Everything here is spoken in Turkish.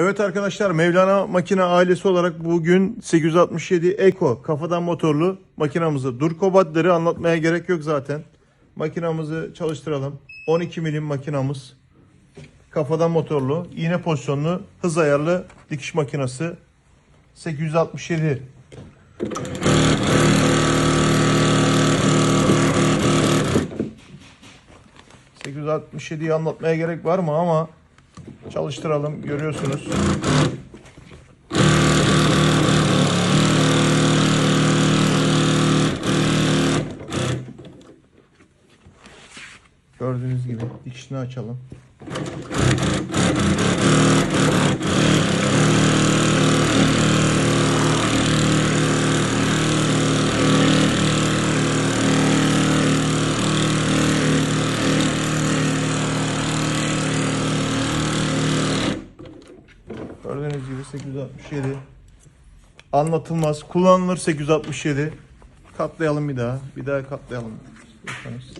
Evet arkadaşlar Mevlana Makine ailesi olarak bugün 867 Eco kafadan motorlu makinamızı Durko batları anlatmaya gerek yok zaten. Makinamızı çalıştıralım. 12 milim makinamız. Kafadan motorlu, iğne pozisyonlu, hız ayarlı dikiş makinası. 867 867'yi anlatmaya gerek var mı ama çalıştıralım görüyorsunuz. Gördüğünüz gibi dikişini açalım. Gördüğünüz gibi 867. Anlatılmaz. Kullanılır 867. Katlayalım bir daha. Bir daha katlayalım. istiyorsanız.